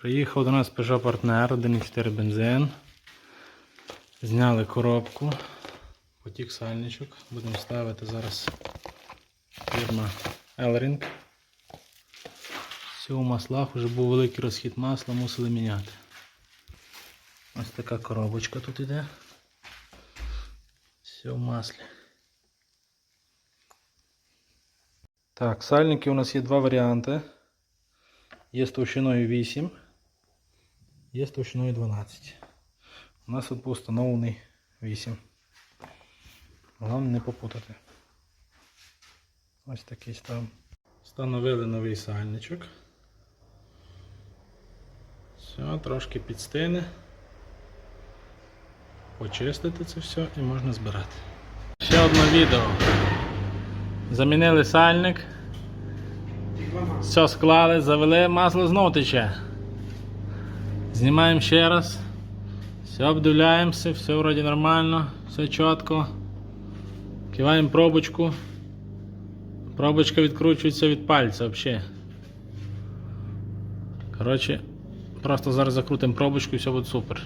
Приїхав до нас Peugeot Partner 1.4 бензин. Зняли коробку. Потік сальничок. Будемо ставити зараз фірма Elring. Все у маслах вже був великий розхід масла, мусили міняти. Ось така коробочка тут іде. Все в маслі. Так, сальники у нас є два варіанти. Є з товщиною 8, є з товщиною 12. У нас тут був встановлений 8. Головне не попутати. Ось такий став. Встановили новий сальничок. Все, трошки підстине. Почистити це все і можна збирати. Ще одне відео. Замінили сальник. Все склали, завели, масло знову тече. Знімаємо ще раз. Все обдивляємося, все вроді нормально, все чітко. Киваємо пробочку. Пробочка відкручується від пальця взагалі. Коротше, просто зараз закрутимо пробочку і все буде супер.